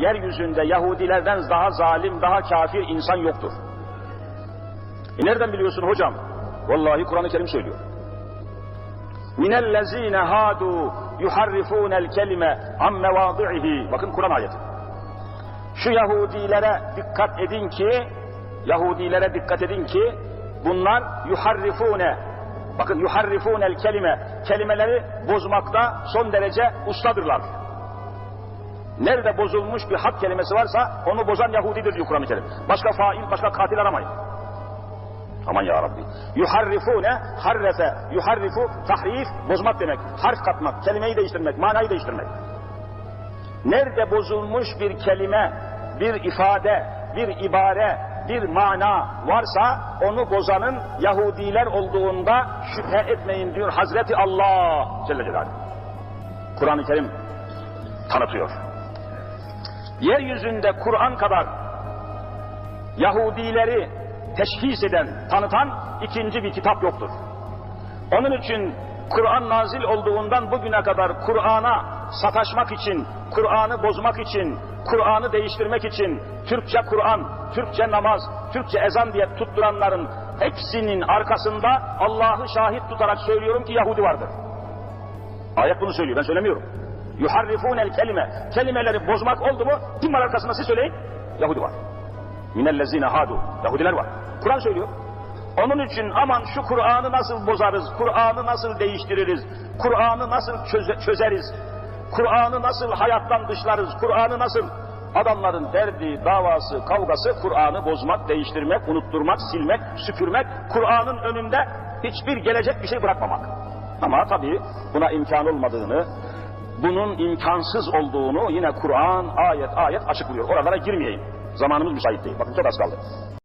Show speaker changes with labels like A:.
A: yeryüzünde Yahudilerden daha zalim, daha kafir insan yoktur. E nereden biliyorsun hocam? Vallahi Kur'an-ı Kerim söylüyor. Minellezine hadu yuharrifunel kelime an mevadi'ihi. Bakın Kur'an ayeti. Şu Yahudilere dikkat edin ki, Yahudilere dikkat edin ki, bunlar yuharrifune, bakın yuharrifunel kelime, kelimeleri bozmakta son derece ustadırlar. Nerede bozulmuş bir hak kelimesi varsa onu bozan Yahudidir diyor Kur'an-ı Kerim. Başka fail, başka katil aramayın. Aman ya Rabbi. Yuharrifune, harrefe, yuharrifu, tahrif, bozmak demek. Harf katmak, kelimeyi değiştirmek, manayı değiştirmek. Nerede bozulmuş bir kelime, bir ifade, bir ibare, bir mana varsa onu bozanın Yahudiler olduğunda şüphe etmeyin diyor Hazreti Allah Celle Celaluhu. Kur'an-ı Kerim tanıtıyor. Yeryüzünde Kur'an kadar Yahudileri teşhis eden, tanıtan ikinci bir kitap yoktur. Onun için Kur'an nazil olduğundan bugüne kadar Kur'an'a sataşmak için, Kur'an'ı bozmak için, Kur'an'ı değiştirmek için, Türkçe Kur'an, Türkçe namaz, Türkçe ezan diye tutturanların hepsinin arkasında Allah'ı şahit tutarak söylüyorum ki Yahudi vardır. Ayet bunu söylüyor, ben söylemiyorum. Yuharrifûnel kelime. Kelimeleri bozmak oldu mu, kim var arkasında siz söyleyin? Yahudi var. Minellezine hadu. Yahudiler var. Kur'an söylüyor. Onun için aman şu Kur'an'ı nasıl bozarız, Kur'an'ı nasıl değiştiririz, Kur'an'ı nasıl çöze- çözeriz, Kur'an'ı nasıl hayattan dışlarız, Kur'an'ı nasıl... Adamların derdi, davası, kavgası Kur'an'ı bozmak, değiştirmek, unutturmak, silmek, süpürmek, Kur'an'ın önünde hiçbir gelecek bir şey bırakmamak. Ama tabii buna imkan olmadığını, bunun imkansız olduğunu yine Kur'an ayet ayet açıklıyor. Oralara girmeyeyim. Zamanımız müsait değil. Bakın çok az kaldı.